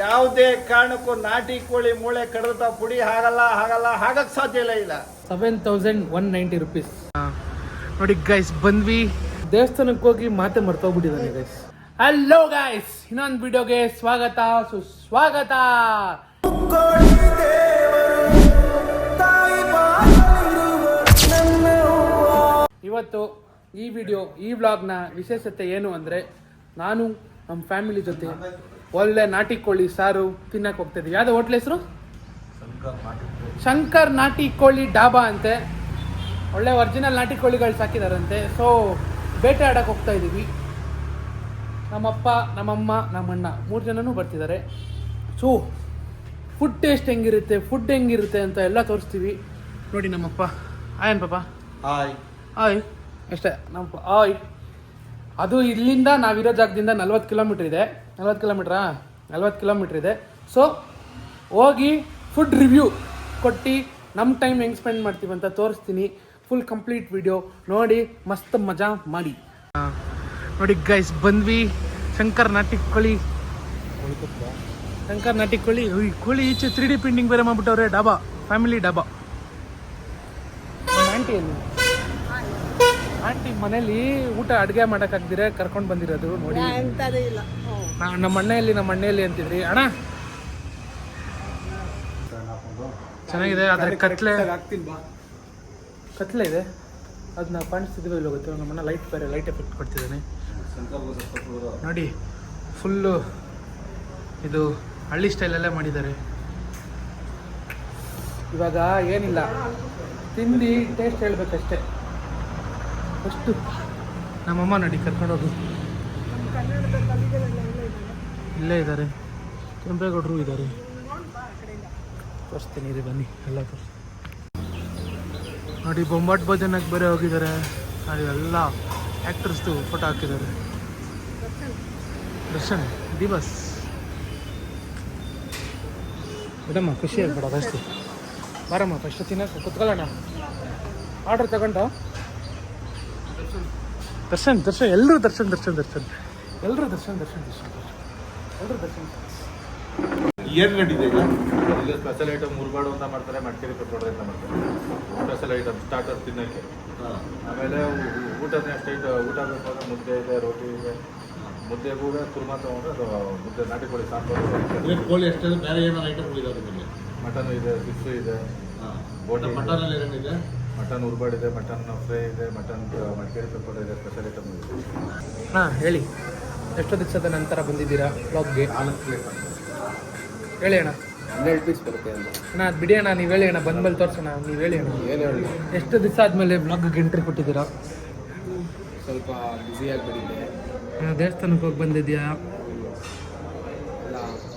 ಯಾವುದೇ ಕಾರಣಕ್ಕೂ ನಾಟಿ ಕೋಳಿ ಮೂಳೆ ಕಡಿದ ಪುಡಿ ಹಾಗಲ್ಲ ಹಾಗಲ್ಲ ಹಾಗಕ್ಕೆ ಸಾಧ್ಯ ಇಲ್ಲ ಇಲ್ಲ seven thousand one ninety rupees ನೋಡಿ ಗೈಸ್ ಬಂದ್ವಿ. ದೇವಸ್ಥಾನಕ್ಕೆ ಹೋಗಿ ಮಾತೆ ಮರ್ತೋಗ್ಬಿಟ್ಟಿದ್ದಾನೆ ಗೈಸ್ ಹಲೋ ಗೈಸ್ ಇನ್ನೊಂದು ವಿಡಿಯೋಗೆ ಸ್ವಾಗತ ಸುಸ್ವಾಗತ. ಇವತ್ತು ಈ ವಿಡಿಯೋ ಈ ವ್ಲಾಗ್ನ ವಿಶೇಷತೆ ಏನು ಅಂದರೆ ನಾನು ನಮ್ಮ ಫ್ಯಾಮಿಲಿ ಜೊತೆ ಒಳ್ಳೆ ನಾಟಿ ಕೋಳಿ ಸಾರು ತಿನ್ನಕ್ಕೆ ಹೋಗ್ತಾ ಇದ್ದೀವಿ ಯಾವ್ದು ಹೋಟ್ಲ್ ಹೆಸರು? ಶಂಕರ್ ನಾಟಿ ಕೋಳಿ. ಡಾಬಾ ಅಂತೆ. ಒಳ್ಳೆ ಒರಿಜಿನಲ್ ನಾಟಿ ಕೋಳಿಗಳು ಸಾಕಿದಾರಂತೆ. ಸೊ ಬೇಟೆ ಆಡಕ್ಕೆ ಹೋಗ್ತಾ ಇದ್ದೀವಿ. ನಮ್ಮಪ್ಪ ನಮ್ಮಮ್ಮ ನಮ್ಮಣ್ಣ ಮೂರು ಜನನೂ ಬರ್ತಿದ್ದಾರೆ. ಸೊ ಫುಡ್ ಟೇಸ್ಟ್ ಹೆಂಗಿರುತ್ತೆ ಫುಡ್ ಹೆಂಗಿರುತ್ತೆ ಅಂತ ಎಲ್ಲ ತೋರಿಸ್ತೀವಿ. ನೋಡಿ ನಮ್ಮಪ್ಪ. ಆಯನ್ ಪಾಪ ಹಾಯ್ ಆಯ್ ಅಷ್ಟೇ ನಮ್ಮಪ್ಪ. ಆಯ್ ಅದು ಇಲ್ಲಿಂದ ನಾವಿರೋ ಜಾಗದಿಂದ ನಲ್ವತ್ತು ಕಿಲೋಮೀಟ್ರ್ ಇದೆ. ನಲ್ವತ್ತು ಕಿಲೋಮೀಟ್ರಾ? ನಲ್ವತ್ತು ಕಿಲೋಮೀಟ್ರ್ ಇದೆ. ಸೊ ಹೋಗಿ ಫುಡ್ ರಿವ್ಯೂ ಕೊಟ್ಟು ನಮ್ಮ ಟೈಮ್ ಹೆಂಗೆ ಸ್ಪೆಂಡ್ ಮಾಡ್ತೀವಿ ಅಂತ ತೋರಿಸ್ತೀನಿ. ಫುಲ್ ಕಂಪ್ಲೀಟ್ ವಿಡಿಯೋ ನೋಡಿ ಮಸ್ತ್ ಮಜಾ ಮಾಡಿ. ನೋಡಿ ಗೈಸ್ ಬಂದ್ವಿ. ಶಂಕರ್ ನಾಟಿ ಕೋಳಿ. ಶಂಕರ್ ನಾಟಿ ಕೋಳಿ. ಈಚೆ ತ್ರೀ ಡಿ ಪ್ರಿಂಟಿಂಗ್ ಬೇರೆ ಮಾಡ್ಬಿಟ್ಟವ್ರೆ dhaba. Family dhaba. Aunty aunty ಮನೇಲಿ ಊಟ ಅಡುಗೆ ಮಾಡೋಕ್ಕಾಗ್ದಿರ ಕರ್ಕೊಂಡು ಬಂದಿರೋದು ನೋಡಿ. ನಾ- ನಮ್ಮ ಅಣ್ಣೆಯಲ್ಲಿ ನಮ್ಮ ಅಣ್ಣೆಯಲ್ಲಿ ಅಂತಿದ್ರಿ. ಅಣ್ಣ? ಚೆನ್ನಾಗಿದೆ ಆದರೆ ಕತ್ಲೆ ಕತ್ಲೆ ಇದೆ. ಅದನ್ನ ಕಾಣಿಸ್ತಿದ್ವಿ ಇಲ್ಲ ಹೋಗುತ್ತೆ ನಮ್ಮನ್ನ ಲೈಟ್ ಬೇರೆ ಲೈಟ್ ಎಫೆಕ್ಟ್ ಕೊಡ್ತಿದ್ದಾನೆ ನೋಡಿ ಫುಲ್ಲು ಇದು ಹಳ್ಳಿ ಸ್ಟೈಲಲ್ಲೇ ಮಾಡಿದ್ದಾರೆ. ಇವಾಗ ಏನಿಲ್ಲ. ತಿಂದು ಟೇಸ್ಟ್ ಹೇಳ್ಬೇಕಷ್ಟೇ. ಅಷ್ಟು ನಮ್ಮಮ್ಮ ನೋಡಿ ಕರ್ಕೊಂಡೋಗಿ. ಇಲ್ಲೇ ಇದ್ದಾರೆ. ಕೆಂಪೇಗೌಡರು ಇದ್ದಾರೆ. ತೋರಿಸ್ತೀನಿ ರೀ ಬನ್ನಿ, ಎಲ್ಲ ತೋರಿಸ್ ನೋಡಿ, ಬೊಂಬಾಟ್ ಭಜನಕ್ಕೆ ಬೇರೆ ಹೋಗಿದ್ದಾರೆ. ನೋಡಿ, ಎಲ್ಲ ಆ್ಯಕ್ಟರ್ಸ್ದು ಫೋಟೋ ಹಾಕಿದ್ದಾರೆ. ದರ್ಶನ್, ದಿವಸ್. ಬಿಡಮ್ಮ ಖುಷಿ ಆಗ್ಬೇಡ ಫಸ್ಟು ಬಾರಮ್ಮ ಫಸ್ಟ್ ತಿನ್ನಕ್ಕೆ ಕುತ್ಕೊಳ್ಳೋಣ. ಆರ್ಡರ್ ತಗೊಂಡ. ದರ್ಶನ್. ದರ್ಶನ್ ಎಲ್ಲರೂ ದರ್ಶನ್ ದರ್ಶನ್ ದರ್ಶನ್. ಎಲ್ಲರೂ ದರ್ಶನ್ ದರ್ಶನ್ ದರ್ಶನ್ ಎಲ್ಲರೂ ದರ್ಶನ್. ಏನ್ ನಡೀತಿದೆ ಈಗ? ಈಗ ಸ್ಪೆಷಲ್ ಐಟಮ್ ಮುರ್ಬಾಡು ಅಂತ ಮಾಡ್ತಾರೆ ಮಡಿಕೇರಿ ಪೆಟ್ರೋಲ್ ಅಂತ ಮಾಡ್ತಾರೆ. ಸ್ಪೆಷಲ್ ಐಟಮ್ ಸ್ಟಾರ್ಟರ್ ತಿನ್ನಕ್ಕೆ. ಆಮೇಲೆ ಊಟ ಊಟದ ಸ್ಟೈಟ್ ಊಟ ಬೇಕು ಅಂದರೆ ಮುದ್ದೆ ಇದೆ ರೋಟಿ ಇದೆ. ಮುದ್ದೆ ಕೂಡ ಕುರ್ಮಾ ತಗೊಂಡ್ರೆ ಅದು ಮುದ್ದೆ ನಾಟಿ ಕೋಳಿ ಸಾಂಬಾರು ಕೋಳಿ ಅಷ್ಟೇ ಬೇರೆ ಏನೋ ಐಟಮ್ ಇದಾವೆ ನಿಮಗೆ? ಮಟನ್ ಇದೆ ಫಿಶ್ ಇದೆ. ಮಟನಲ್ಲಿ ಏನೇನಿದೆ? ಮಟನ್ ಉರ್ಬಾಡ್ ಇದೆ ಮಟನ್ ಫ್ರೈ ಇದೆ ಮಟನ್ ಮಡಿಕೇರಿ ಪೆಪ್ಪರ್ ಇದೆ ಸ್ಪೆಷಲ್ ಐಟಮ್ ಇದೆ. ಹಾಂ ಹೇಳಿ. ಎಷ್ಟು ದಿವಸದ ನಂತರ ಬಂದಿದ್ದೀರಾ ಬ್ಲಾಗ್ಗೆ ಆನಂದ್ ಪ್ಲೇಟ್ ಹೇಳಿ ಅಣ್ಣ. ಹನ್ನೆರಡು ಪೀಸ್ ಬರುತ್ತೆ ಅಂತ. ಅಣ್ಣ ಅದು ಬಿಡಿ ಅಣ್ಣ ನೀವು ಹೇಳಿ ಅಣ್ಣ ಬಂದ್ಮೇಲೆ ತೋರಿಸೋಣ ನೀವು ಹೇಳಿ ಅಣ್ಣ. ಏನು ಹೇಳಿ? ಎಷ್ಟು ದಿವಸ ಆದಮೇಲೆ ಬ್ಲಾಗ್ಗೆ ಎಂಟ್ರಿ ಕೊಟ್ಟಿದ್ದೀರಾ? ಸ್ವಲ್ಪ ಬ್ಯುಸಿ ಆಗಿಬಿಟ್ಟಿದೆ ಅಣ್ಣ, ದೇವಸ್ಥಾನಕ್ಕೆ ಹೋಗಿ ಬಂದಿದ್ಯಾ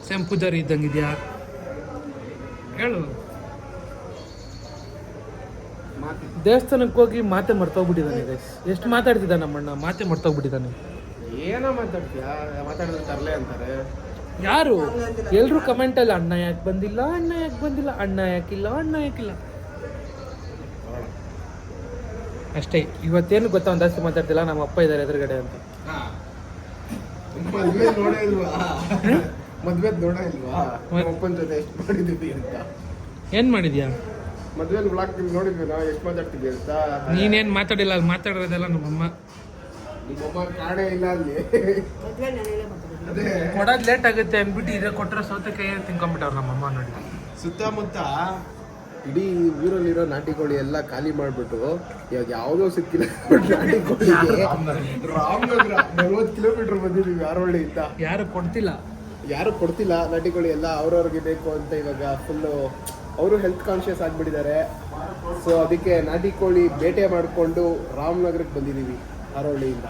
ಸೇಮ್ ಪೂಜಾರಿ ಇದೆಯಾ ಹೇಳು ಮಾತಿ ದೇವಸ್ಥಾನಕ್ಕೆ ಹೋಗಿ ಮಾತೆ ಮರ್ತೋಗ್ಬಿಟ್ಟಿದ್ದಾನೆ ಗೈಸ್ ಎಷ್ಟು ಮಾತಾಡ್ತಿದ್ದ ನಮ್ಮಣ್ಣ? ಮಾತೆ ಮರ್ತೋಗ್ಬಿಟ್ಟಿದ್ದಾನೆ ಏನೋ ಮಾತಾಡ್ತೀಯಾ? ಮಾತಾಡಿದ್ರೆ ತರಲೆ ಅಂತಾರೆ. ಯಾರು? ಎಲ್ರು ಕಮೆಂಟಲ್ಲಿ ಅಣ್ಣ ಯಾಕೆ ಬಂದಿಲ್ಲ? ಅಣ್ಣ ಯಾಕೆ ಬಂದಿಲ್ಲ? ಅಣ್ಣ ಯಾಕಿಲ್ಲ ಅಣ್ಣ ಯಾಕಿಲ್ಲ ಅಷ್ಟೇ ಇವತ್ತೇನು ಗೊತ್ತಾ? ಒಂದು ಜಾಸ್ತಿ ಮಾತಾಡ್ತಿಲ್ಲ ನಮ್ಮ ಅಪ್ಪ ಇದ್ದಾರೆ ಎದುರುಗಡೆ ಅಂತ. ಮದ್ವೆ ನೋಡೇ ಇಲ್ವಾ? ಮದ್ವೆ ನೋಡೇ ಇಲ್ವಾ? ನಮ್ಮ ಅಪ್ಪನ ಜೊತೆ ಎಷ್ಟು ಮಾಡಿದ್ದೀವಿ ಅಂತ. ಏನು ಮಾಡಿದ್ಯಾ? ಮದ್ವೆ ಬ್ಲಾಗ್ ನೋಡಿದ್ವಿ ನಾವು ಎಷ್ಟು ಮಾತಾಡ್ತಿದ್ವಿ ಅಂತ? ನೀನೇನು ಮಾತಾಡಿಲ್ಲ ಅಲ್ಲಿ ಮಾತಾಡೋದೆಲ್ಲ ನಮ್ಮಮ್ಮ ನಿಮ್ಮಮ್ಮ ಕಾಣೇ ಇಲ್ಲ ಅಲ್ಲಿ. ಅದೇ. ಕೊಡೋದು ಲೇಟ್ ಆಗುತ್ತೆ ಅಂದ್ಬಿಟ್ಟು ಇದೇ ಕೊಟ್ಟರೆ ಸೌತೆಕಾಯಿ ತಿನ್ಕೊಂಬಿಟ್ಟವ್ರು ನಮ್ಮಮ್ಮ ನೋಡಿ. ಸುತ್ತಮುತ್ತ ಇಡೀ ಊರಲ್ಲಿರೋ ನಾಟಿ ಕೋಳಿ ಎಲ್ಲ ಖಾಲಿ ಮಾಡ್ಬಿಟ್ಟು ಇವಾಗ ಯಾವುದೋ ಸಿಕ್ಕಿಲ್ಲ. ನಾಟಿ ಕೋಳಿ ರಾಮನಗರ ನಲ್ವತ್ತು ಕಿಲೋಮೀಟರ್ ಬಂದಿದ್ದೀವಿ ಇದ್ದ ಯಾರು ಕೊಡ್ತಿಲ್ಲ. ಯಾರು ಕೊಡ್ತಿಲ್ಲ ನಾಟಿ ಕೋಳಿ ಎಲ್ಲ ಅವ್ರವ್ರಿಗೆ ಬೇಕು ಅಂತ ಇವಾಗ ಫುಲ್ಲು ಅವರು ಹೆಲ್ತ್ ಕಾನ್ಷಿಯಸ್ ಆಗಿಬಿಟ್ಟಿದ್ದಾರೆ. ಸೊ ಅದಕ್ಕೆ ನಾಟಿ ಕೋಳಿ ಬೇಟೆ ಮಾಡಿಕೊಂಡು ರಾಮನಗರಕ್ಕೆ ಬಂದಿದ್ದೀವಿ ಆರೋಳಿಯಿಂದ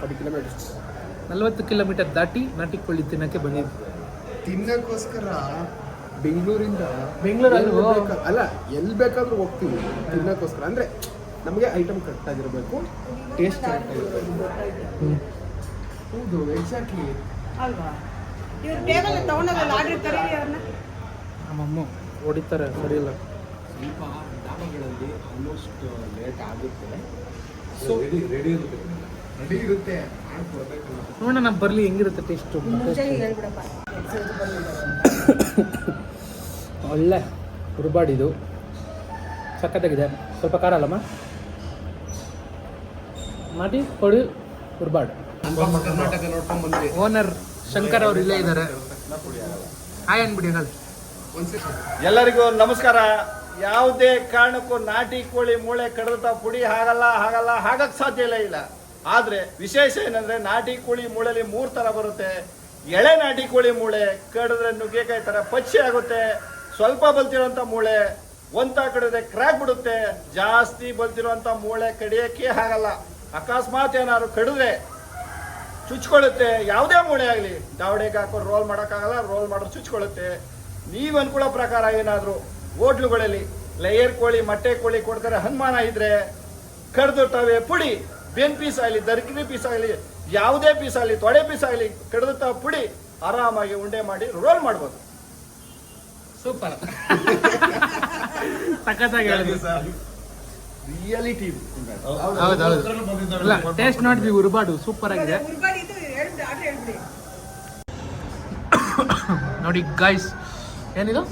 ಫಾರ್ಟಿ ಕಿಲೋಮೀಟರ್ಸ್ ನಲ್ವತ್ತು ಕಿಲೋಮೀಟರ್ ದಾಟಿ ನಾಟಿ ಕೋಳಿ ತಿನ್ನಕ್ಕೆ ಬಂದಿದ್ವಿ ತಿನ್ನಕ್ಕೋಸ್ಕರ ಬೆಂಗಳೂರಿಂದ ಬೆಂಗಳೂರಲ್ಲಿ ಅಲ್ಲ ಎಲ್ಲಿ ಬೇಕಾದ್ರೂ ಹೋಗ್ತೀವಿ ತಿನ್ನಕ್ಕೋಸ್ಕರ. ಅಂದರೆ ನಮಗೆ ಐಟಮ್ ಕರೆಕ್ಟ್ ಆಗಿರಬೇಕು ಟೇಸ್ಟ್ ಕರೆಕ್ಟ್ ಆಗಿರಬೇಕು. ಹೌದು ಎಕ್ಸಾಕ್ಟ್ಲಿ ಅಲ್ವಾ? ಇವ್ರು ಟೇಬಲ್ ತಗೊಂಡೋಗಲ್ಲ ಆರ್ಡರ್ ಕರೀರಿ ಅವ್ರನ್ನ. ನಮ್ಮಮ್ಮ. ಹೊಡಿತಾರೆ ಸರಿಯಿಲ್ಲ ಸ್ವಲ್ಪ ಡಾಬಾಗಳಲ್ಲಿ ಆಲ್ಮೋಸ್ಟ್ ಲೇಟ್ ಆಗುತ್ತೆ. ಸೊ ರೆಡಿ ರೆಡಿ ಇರುತ್ತೆ. ರೆಡಿ ಇರುತ್ತೆ ನೋಡೋಣ ನೋಡೋಣ ಬರಲಿ ಹೆಂಗಿರುತ್ತೆ ಟೇಸ್ಟು ಒಳ್ಳೆ ಹುರ್ಬಾಡಿದು. ಸಖತ್ತಾಗಿದೆ. ಸ್ವಲ್ಪ ಖಾರ ಅಲ್ಲಮ್ಮ? ಮಾಡಿ ಕೊಡಿ ಹುರ್ಬಾಡ್. ಕರ್ನಾಟಕ ನೋಡ್ಕೊಂಡ್ ಬಂದ್ವಿ. ಓನರ್ ಶಂಕರ್ ಅವ್ರು ಇಲ್ಲೇ ಇದ್ದಾರೆ. ಹಾಯ್ ಅನ್ಬಿಡಿ ಸೆಕೆಂಡ್ ಎಲ್ಲರಿಗೂ ನಮಸ್ಕಾರ. ಯಾವುದೇ ಕಾರಣಕ್ಕೂ ನಾಟಿ ಕೋಳಿ ಮೂಳೆ ಕಡಿದ ಪುಡಿ ಹಾಗಲ್ಲ ಹಾಗಲ್ಲ, ಹಾಗಕ್ ಸಾಧ್ಯ ಇಲ್ಲ ಇಲ್ಲ. ಆದ್ರೆ ವಿಶೇಷ ಏನಂದ್ರೆ ನಾಟಿ ಕೋಳಿ ಮೂಳೆಲಿ ಮೂರ್ ತರ ಬರುತ್ತೆ. ಎಳೆ ನಾಟಿ ಕೋಳಿ ಮೂಳೆ ಕಡಿದ್ರೆ ನುಗ್ಗೆಕಾಯಿ ತರ ಪಚ್ಚಿ ಆಗುತ್ತೆ. ಸ್ವಲ್ಪ ಬಲ್ತಿರೋಂಥ ಮೂಳೆ ಒಂತ ಕಡಿದ್ರೆ ಕ್ರ್ಯಾಕ್ ಬಿಡುತ್ತೆ. ಜಾಸ್ತಿ ಬಲ್ತಿರೋಂಥ ಮೂಳೆ ಕಡಿಯಕ್ಕೆ ಆಗಲ್ಲ. ಅಕಸ್ಮಾತ್ ಏನಾದ್ರು ಕಡಿದ್ರೆ ಚುಚ್ಕೊಳ್ಳುತ್ತೆ. ಯಾವುದೇ ಮೂಳೆ ಆಗಲಿ. ದಾವಡೆಗೆ ಹಾಕೊಂಡು ರೋಲ್ ಮಾಡೋಕ್ಕಾಗಲ್ಲ ರೋಲ್ ಮಾಡೋರು ಚುಚ್ಕೊಳ್ಳುತ್ತೆ. ನೀವು ಅನ್ಕೊಳ್ಳೋ ಪ್ರಕಾರ ಏನಾದರೂ ಹೋಟ್ಲುಗಳಲ್ಲಿ ಲೇಯರ್ ಕೋಳಿ ಮೊಟ್ಟೆ ಕೋಳಿ ಕೊಡ್ತಾರೆ ಹನುಮಾನ ಇದ್ರೆ ಕಡ್ದು ತವೆ ಪುಡಿ ಬೆನ್ ಪೀಸ್ ಆಗಲಿ ದರ್ಕಿನಿ ಪೀಸ್ ಆಗಲಿ ಯಾವುದೇ ಪೀಸ್ ಆಗಲಿ ತೊಡೆ ಪೀಸ್ ಆಗಲಿ ಕಡ್ದು ತವ ಪುಡಿ ಆರಾಮಾಗಿ ಉಂಡೆ ಮಾಡಿ ರೋಲ್ ಮಾಡ್ಬೋದು. ಸೂಪರ್. ರಿಯಾಲಿಟಿ ಟೇಸ್ಟ್ ನೋಡಿದ್ವಿ ಸೂಪರ್ ಆಗಿದೆ. ನೋಡಿ ಗಾಯ್ಸ್ ಏನಿದು?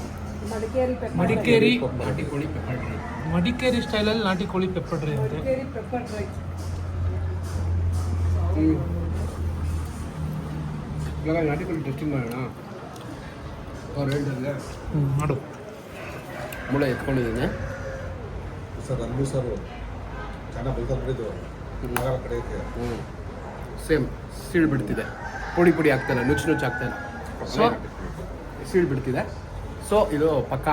ಮಡಿಕೇರಿ ಮಡಿಕೇರಿ. ನಾಟಿ ಕೋಳಿ ಪೆಪ್ಪರ್ ಡ್ರೈ ಮಡಿಕೇರಿ ಸ್ಟೈಲಲ್ಲಿ ನಾಟಿ ಕೋಳಿ ಪೆಪ್ಪರ್ ಡ್ರೈ ಅಂತ. ಮಡಿಕೇರಿ ಪೆಪ್ಪರ್ ಡ್ರೈ ಹ್ಮ್. ಇವಾಗ ನಾಟಿ ಕೋಳಿ ಟೆಸ್ಟಿಂಗ್ ಮಾಡೋಣ. ಅವ್ರು ಹೇಳಿದ್ರೆ ಹ್ಞೂ ಮಾಡು. ಮುಳೆ ಎತ್ಕೊಂಡಿದ್ದೀನಿ. ಸರ್ ಅನ್ಬಿ ಸರ್ ಚೆನ್ನಾಗಿ ಬೈತಾರೆ ಬಿಡಿದ್ದು ನಗರ ಕಡೆಗೆ ಹ್ಞೂ ಸೇಮ್ ಸೀಳು ಬಿಡ್ತಿದೆ ಪುಡಿ ಪುಡಿ ಆಗ್ತಾನೆ ನುಚ್ಚು ನುಚ್ಚು ಆಗ್ತಾನೆ ಸೊ ಸೀಳು ಬಿಡ್ತಿದೆ ಸೊ ಇದು ಪಕ್ಕ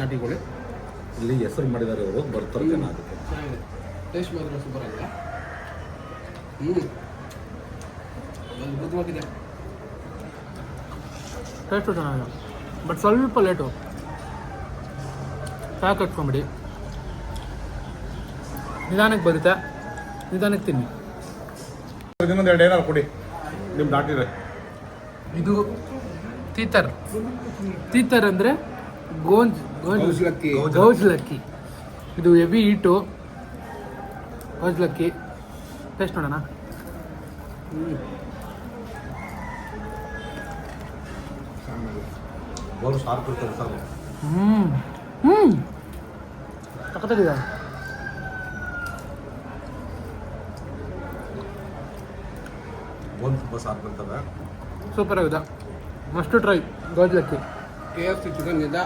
ನಾಟಿ ಕೋಳಿ ಇಲ್ಲಿ ಹೆಸರು ಮಾಡಿದ್ದಾರೆ ಅವರು ಬರ್ತಾರೆ ಜನ ಅದಕ್ಕೆ ಚೆನ್ನಾಗಿದೆ. ಟೇಸ್ಟ್ ಮಾತ್ರ ಸೂಪರ್ ಆಗಿದೆ. ಹ್ಞೂ ಅದ್ಭುತವಾಗಿದೆ ಟೇಸ್ಟು ಚೆನ್ನಾಗಿದೆ. ಬಟ್ ಸ್ವಲ್ಪ ಲೇಟು ಸಾಕು ಕಟ್ಕೊಂಬಿಡಿ. ನಿಧಾನಕ್ಕೆ ಬರುತ್ತೆ. ನಿಧಾನಕ್ಕೆ ತಿನ್ನಿ. ಇನ್ನೊಂದು ಎರಡು ಏನಾರು ಕೊಡಿ. ನಿಮ್ಮ ಡಾಕ್ಟ್ರೆ ಇದು ತೀತರ್. ತೀತರ್ ಅಂದರೆ ಗೋಂಜ್ ಗೋಂಜ್. ಗೌಜ್ಲಕ್ಕಿ. ಗೌಜ್ಲಕ್ಕಿ. ಇದು ಹೆವಿ ಹೀಟು. ಗೌಜ್ಲಕ್ಕಿ. ಟೇಸ್ಟ್ ನೋಡೋಣ. ಹ್ಞೂ ಹ್ಞೂ ಸಖತ್ತಾಗಿದೆ. ಸೂಪರ್ ಆಗಿದೆ. ಮಸ್ಟ್ ಟ್ರೈ ಗೋಜ್ಲಕ್ಕಿ ಕೆ ಎಫ್ ಸಿ ಚಿಕನ್ಗಿಂತ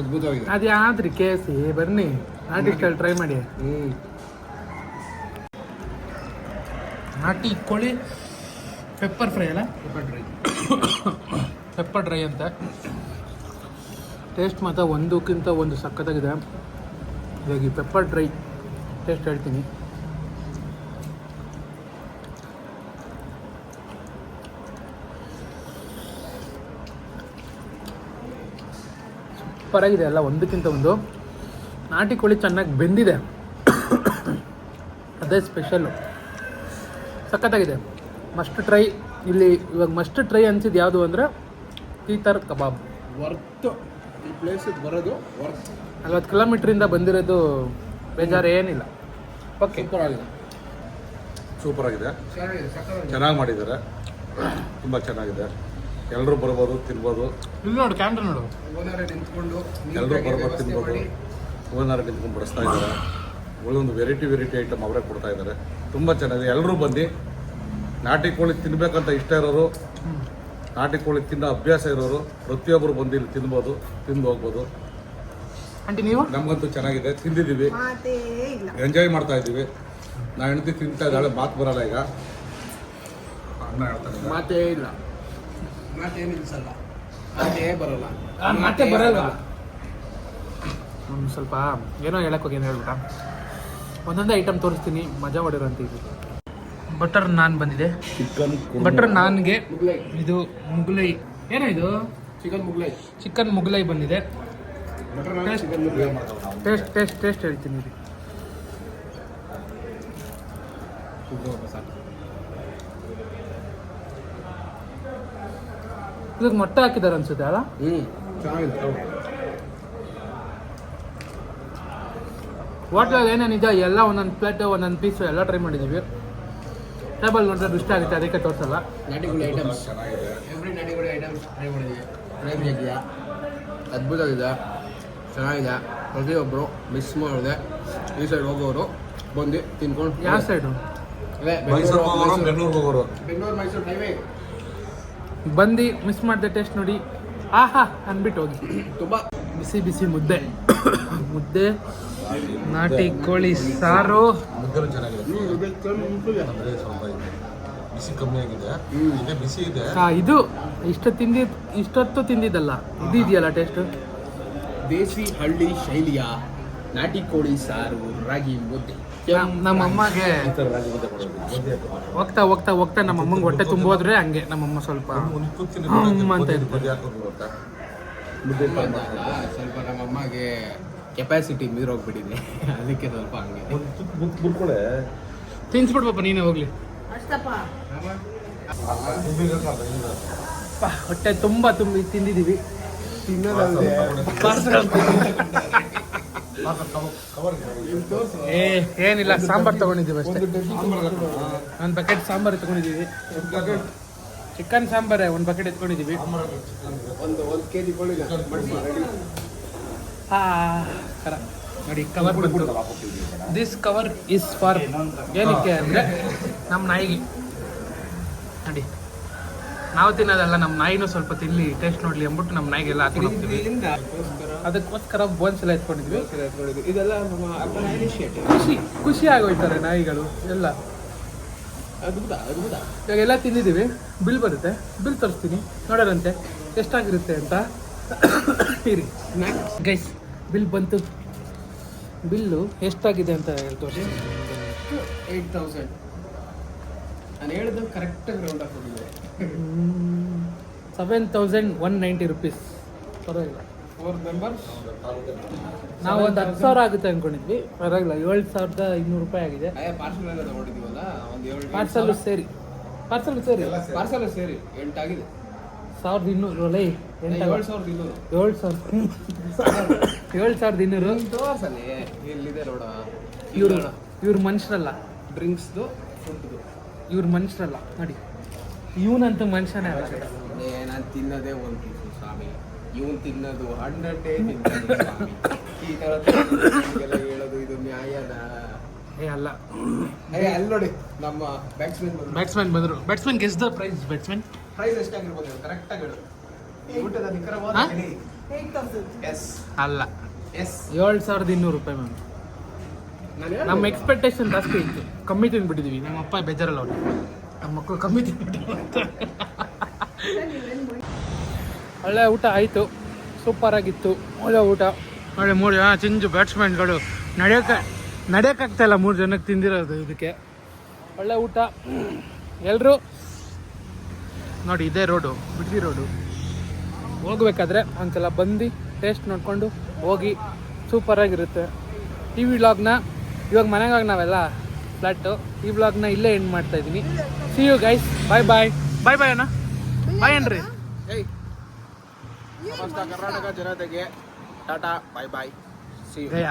ಅದ್ಭುತವಾಗಿದೆ. ಅದು ಯಾವ್ದ್ರಿ ಕೆ ಎಫ್ ಸಿ ಬನ್ನಿ ನಾಟಿ ಸ್ಟೈಲ್ ಟ್ರೈ ಮಾಡಿ. ಹ್ಞೂ ನಾಟಿ ಕೋಳಿ ಪೆಪ್ಪರ್ ಫ್ರೈ ಅಲ್ಲ? ಪೆಪ್ಪರ್ ಡ್ರೈ ಪೆಪ್ಪರ್ ಡ್ರೈ ಅಂತ. ಟೇಸ್ಟ್ ಮಾತ್ರ ಒಂದಕ್ಕಿಂತ ಒಂದು ಸಖತ್ತಾಗಿದೆ. ಇವಾಗ ಈ ಪೆಪ್ಪರ್ ಡ್ರೈ ಟೇಸ್ಟ್ ಹೇಳ್ತೀನಿ. ಸೂಪರಾಗಿದೆ ಎಲ್ಲ. ಒಂದಕ್ಕಿಂತ ಒಂದು ನಾಟಿ ಕೋಳಿ ಚೆನ್ನಾಗಿ ಬೆಂದಿದೆ. ಅದೇ ಸ್ಪೆಷಲ್ಲು ಸಖತ್ತಾಗಿದೆ. ಮಸ್ಟ್ ಟ್ರೈ ಇಲ್ಲಿ ಇವಾಗ ಮಸ್ಟ್ ಟ್ರೈ ಅನ್ಸಿದ್ದು ಯಾವುದು ಅಂದರೆ ತೀತರ್ ಕಬಾಬ್. ವರ್ತ್ ಈ ಪ್ಲೇಸಿಗೆ ಬರೋದು ವರ್ತ್ ನಲ್ವತ್ತು ಕಿಲೋಮೀಟ್ರಿಂದ ಬಂದಿರೋದು ಬೇಜಾರು ಏನಿಲ್ಲ. ಓಕೆ ಸೂಪರ್ ಆಗಿದೆ. ಸೂಪರ್ ಆಗಿದೆ. ಚೆನ್ನಾಗಿದೆ ಚೆನ್ನಾಗಿ ಮಾಡಿದ್ದಾರೆ. ತುಂಬ ಚೆನ್ನಾಗಿದೆ. ಎಲ್ಲರೂ ಬರ್ಬೋದು ತಿನ್ಬೋದು ಇಲ್ಲಿ ನೋಡು ಕ್ಯಾಮ್ರಾ ನೋಡು. ನಿಂತ್ಕೊಂಡು ಎಲ್ಲರೂ ಬರ್ಬೋದು ತಿನ್ಬೋದು. ಹೂವನಾರ ಓನರ್ ನಿಂತ್ಕೊಂಡು ಬಡಿಸ್ತಾ ಇದ್ದಾರೆ. ಒಳ್ಳೊಂದು ವೆರೈಟಿ ವೆರೈಟಿ ಐಟಮ್ ಅವರೇ ಕೊಡ್ತಾ ಇದ್ದಾರೆ. ತುಂಬ ಚೆನ್ನಾಗಿದೆ. ಎಲ್ಲರೂ ಬಂದು ನಾಟಿ ಕೋಳಿ ತಿನ್ನಬೇಕಂತ ಇಷ್ಟ ಇರೋರು ನಾಟಿ ಕೋಳಿ ತಿನ್ನೋ ಅಭ್ಯಾಸ ಇರೋರು ಪ್ರತಿಯೊಬ್ಬರು ಬಂದು ಇಲ್ಲಿ ತಿನ್ಬೋದು ತಿಂದು ಹೋಗ್ಬೋದು. ನೀವು? ನಮಗಂತೂ ಚೆನ್ನಾಗಿದೆ. ತಿಂದಿದ್ದೀವಿ. ಮಾತೇ ಇಲ್ಲ. ಎಂಜಾಯ್ ಮಾಡ್ತಾ ಇದ್ದೀವಿ. ನಾ ಹೆಂಡತಿ ತಿಂತಾ ಇದ್ದಾಳೆ ಮಾತು ಬರಲ್ಲ ಈಗ. ಮಾತೇ ಇಲ್ಲ. ಮಾತೇ ನಿಲ್ಸಲ್ಲ. ಮಾತೇ ಬರಲ್ಲ. ಮಾತೇ ಸ್ವಲ್ಪ ಏನೋ ಹೇಳಕ್ ಹೋಗಿ ಏನು ಹೇಳ್ಬಿಟ್ಟ ಒಂದೊಂದೇ ಐಟಮ್ ತೋರಿಸ್ತೀನಿ ಮಜಾ ಹೊಡಿರೋಂತ ಇದು. ಬಟರ್ ನಾನ್ ಬಂದಿದೆ. ಚಿಕನ್ ಬಟರ್ ನಾನ್ಗೆ ಮುಗ್ಲೈ. ಇದು ಮುಗ್ಲೈ. ಏನೋ ಇದು? ಚಿಕನ್ ಮುಗ್ಲೈ. ಚಿಕನ್ ಮುಗ್ಲೈ ಬಂದಿದೆ. Butter naan chicken Mughlai taste taste taste ಹೇಳ್ತೀನಿ ಇದು ಇದಕ್ಕೆ ಮೊಟ್ಟೆ ಹಾಕಿದ್ದಾರೆ ಅನ್ಸುತ್ತೆ ಅಲ್ಲ? ಹ್ಞೂ ಚೆನ್ನಾಗಿದೆ ಹೋಟ್ಲಲ್ಲಿ ಏನೇನಿದೆ ಎಲ್ಲ ಒಂದೊಂದು ಪ್ಲೇಟ್ ಒಂದೊಂದು ಪೀಸ್ ಎಲ್ಲ ಟ್ರೈ ಮಾಡಿದ್ದೀವಿ ಟೇಬಲ್ ನೋಡಿದ್ರೆ ಇಷ್ಟ ಆಗುತ್ತೆ ಅದಕ್ಕೆ ತೋರಿಸಲ್ಲ. ಅದ್ಭುತ ಐಟಮ್ಸ್ ಎವ್ರಿ ನಾಟಿಕೋಳಿ ಐಟಮ್ಸ್ ಟ್ರೈ ಮಾಡಿದ್ದೀವಿ ಚೆನ್ನಾಗಿದೆ. ಪ್ರತಿಯೊಬ್ಬರು ಮಿಸ್ ಮಾಡಿದೆ. ಈ ಸೈಡ್ ಹೋಗೋರು ಬಂದು ತಿನ್ಕೊಂಡು ಯಾವ ಸೈಡು ಬೆಂಗಳೂರು ಮೈಸೂರು ಹೈವೇ ಬಂದು ಮಿಸ್ ಮಾಡಿದೆ ಟೇಸ್ಟ್ ನೋಡಿ ಆಹಾ ಅನ್ಬಿಟ್ಟು ಹೋಗಿ. ತುಂಬ ಬಿಸಿ ಬಿಸಿ ಮುದ್ದೆ. ಮುದ್ದೆ ನಾಟಿ ಕೋಳಿ ಸಾರು. ಬಿಸಿ ಕಮ್ಮಿ ಆಗಿದೆ. ಬಿಸಿ ಇದೆ. ಇದು ಇಷ್ಟು ತಿಂದಿ ಇಷ್ಟೊತ್ತು ತಿಂದಿದ್ದಲ್ಲ. ಇದು ಇದೆಯಲ್ಲ ಟೇಸ್ಟ್ ದೇಸಿ ಹಳ್ಳಿ ಶೈಲಿಯ ನಾಟಿ ಕೋಳಿ ಸಾರು ರಾಗಿ ಮುದ್ದೆ. ನಮ್ಮ ಅಮ್ಮಗೆ ಹೋಗ್ತಾ ಹೋಗ್ತಾ ಹೋಗ್ತಾ ನಮ್ಮ ಅಮ್ಮಂಗೆ ಹೊಟ್ಟೆ ತುಂಬೋದ್ರೆ ಹಂಗೆ ನಮ್ಮಮ್ಮ ಸ್ವಲ್ಪ ಹ್ಮ್ ಅಂತ ಸ್ವಲ್ಪ ನಮ್ಮ ಅಮ್ಮಗೆ ಕೆಪಾಸಿಟಿ ಮೀರೋಗ್ಬಿಟ್ಟಿದೆ. ಅದಕ್ಕೆ ಸ್ವಲ್ಪ ಹಂಗೆ. ತಿನ್ಸ್ಬಿಡ್ಬಪ್ಪ ನೀನೇ ಹೋಗ್ಲಿ. ಅಷ್ಟಪ್ಪ. ಅಪ್ಪ, ಹೊಟ್ಟೆ ತುಂಬ ತುಂಬಿ ತಿಂದಿದ್ದೀವಿ ತಿನ್ನೋದಲ್ಲದೆ ಏ ಏನಿಲ್ಲ ಸಾಂಬಾರ್ ತಗೊಂಡಿದ್ದೀವಿ ಅಷ್ಟೇ. ಒಂದು ಬಕೆಟ್ ಸಾಂಬಾರು ತಗೊಂಡಿದ್ದೀವಿ. ಚಿಕನ್ ಸಾಂಬಾರೇ ಒಂದು ಬಕೆಟ್ ಎತ್ಕೊಂಡಿದ್ದೀವಿ ನೋಡಿ cover this cover is for ಏನಕ್ಕೆ ಅಂದರೆ ನಮ್ಮ ನಾಯಿಗೆ. ನೋಡಿ. ನಾವು ತಿನ್ನೋದಲ್ಲ ನಮ್ಮ ನಾಯಿನೂ ಸ್ವಲ್ಪ ತಿನ್ಲಿ ಟೇಸ್ಟ್ ನೋಡ್ಲಿ ಅಂದ್ಬಿಟ್ಟು ನಮ್ಮ ನಾಯಿಗೆಲ್ಲ ಹಾಕೊಂಡು ಹೋಗ್ತೀವಿ. ಅದಕ್ಕೋಸ್ಕರ ಬೋನ್ಸ್ ಎಲ್ಲ ಎತ್ಕೊಂಡಿದ್ವಿ. ಇದೆಲ್ಲ ಖುಷಿ ಖುಷಿ ಆಗೋಯ್ತಾರೆ ನಾಯಿಗಳು ಎಲ್ಲ. ಅದ್ಭುತ ಅದ್ಭುತ. ಇವಾಗ ಎಲ್ಲ ತಿಂದಿದ್ದೀವಿ. ಬಿಲ್ ಬರುತ್ತೆ. ಬಿಲ್ ತರಿಸ್ತೀನಿ. ನೋಡೋರಂತೆ ಎಷ್ಟಾಗಿರುತ್ತೆ ಅಂತ. ಇರಿ. ಗೈಸ್ ಬಿಲ್ ಬಂತು. ಬಿಲ್ಲು ಎಷ್ಟಾಗಿದೆ ಅಂತ ಹೇಳಿ ತೋರಿಸ್ತೀನಿ ಏಯ್ಟ್ ತೌಸಂಡ್ ನಾನು ಹೇಳಿದ್ದು ಕರೆಕ್ಟಾಗಿ ರೌಂಡ್ ಹೋಗಿದೆ seven thousand one ninety rupees. ಪರವಾಗಿಲ್ಲ. ಫೋರ್ ಮೆಂಬರ್ಸ್ ನಾವು ಒಂದು ಹತ್ತು ಸಾವಿರ ಆಗುತ್ತೆ ಅಂದ್ಕೊಂಡಿದ್ವಿ ಪರವಾಗಿಲ್ಲ ಏಳು ಸಾವಿರದ ಇನ್ನೂರು ರೂಪಾಯಿ ಆಗಿದೆ. ಪಾರ್ಸಲ್ ಎಲ್ಲ ತಗೊಂಡಿದ್ದೀವಲ್ಲ? ಒಂದು ಏಳು ಪಾರ್ಸಲ್ಲು ಸೇರಿ. ಪಾರ್ಸಲ್ ಸೇರಿ. ಪಾರ್ಸಲ್ ಸೇರಿ. ಎಂಟಾಗಿದೆ. ಸಾವಿರದ ಇನ್ನೂರು ಲೈ ಎಂಟು ಏಳು ಸಾವಿರದ ಇನ್ನೂರು. ಏಳು ಸಾವಿರ. ಏಳು ಸಾವಿರದ ಇನ್ನೂರು? ತೋರ್ಸಲ್ಲಿ ಎಲ್ಲಿದೆ ನೋಡ. ಇವರು ಇವ್ರ ಮನುಷ್ಯರಲ್ಲ. ಡ್ರಿಂಕ್ಸ್ದು ಫುಡ್ದು ಇವ್ರು ಮನುಷ್ಯರಲ್ಲ. ನೋಡಿ. ಇವನಂತೂ ಮನುಷ್ಯನೇ ಏ ನಾನು ತಿನ್ನೋದೇ ಒಂದು ಪೀಸು ಸ್ವಾಮಿ. ಇವನು ತಿನ್ನೋದು ಹಂಡ್ರೆಡ್ ಡೇ ಸ್ವಾಮಿ. ಈ ಥರ ಹೇಳೋದು ಇದು ನ್ಯಾಯನ? ಏ ಅಲ್ಲ. ಏ ಅಲ್ಲಿ ನೋಡಿ ನಮ್ಮ ಬ್ಯಾಟ್ಸ್ಮನ್ ಬಂದ್ರು. ಬ್ಯಾಟ್ಸ್ಮನ್ ಬಂದರು. Batsman guess the price batsman price ಎಷ್ಟಾಗಿರ್ಬೋದು ಹೇಳು ಕರೆಕ್ಟಾಗಿ ಹೇಳು. ಊಟದ ನಿಖರವಾದ ಎಸ್ ಅಲ್ಲ. ಎಸ್ ಏಳು ಸಾವಿರದ ಇನ್ನೂರು ರೂಪಾಯಿ ಮ್ಯಾಮ್. ನಮ್ಮ ಎಕ್ಸ್ಪೆಕ್ಟೇಷನ್ ಜಾಸ್ತಿ ಇತ್ತು. ಕಮ್ಮಿ ತಿಂದ್ಬಿಟ್ಟಿದ್ವಿ. ನಮ್ಮ ಅಪ್ಪ ಬೇಜಾರಲ್ಲ ಅವ್ರು ನಮ್ಮ ಮಕ್ಕಳು ಕಮ್ಮಿ ತಿಂದ್ಬಿಟ್ಟು ಒಳ್ಳೆ ಊಟ ಆಯಿತು. ಸೂಪರ್ ಆಗಿತ್ತು. ಒಳ್ಳೆ ಊಟ. ಒಳ್ಳೆ ಮೂರು ಜನ ಚಿಂಜು ಬ್ಯಾಟ್ಸ್ಮನ್ಗಳು ನಡೆಯೋಕೆ ನಡೆಯೋಕ್ಕಾಗ್ತಾಯಿಲ್ಲ ಮೂರು ಜನಕ್ಕೆ ತಿಂದಿರೋದು ಇದಕ್ಕೆ. ಒಳ್ಳೆ ಊಟ. ಎಲ್ಲರೂ ನೋಡಿ ಇದೇ ರೋಡು ಬಿಡ್ದಿ ರೋಡು ಹೋಗ್ಬೇಕಾದ್ರೆ ಒಂದ್ಸಲ ಬಂದು ಟೇಸ್ಟ್ ನೋಡಿಕೊಂಡು ಹೋಗಿ ಸೂಪರಾಗಿರುತ್ತೆ ಈ ವ್ಲಾಗ್ನ ಇವಾಗ ಮನೆಗಾಗ ನಾವೆಲ್ಲ ಫ್ಲಾಟು ಈ ವ್ಲಾಗ್ನ ಇಲ್ಲೇ ಎಂಡ್ ಮಾಡ್ತಾಯಿದ್ದೀನಿ see you guys bye bye bye bye ಅಣ್ಣ. ಬಾಯ್ ಏಯ್ ಸಮಸ್ತ ಕರ್ನಾಟಕ ಜನತೆಗೆ Tata bye bye see you guys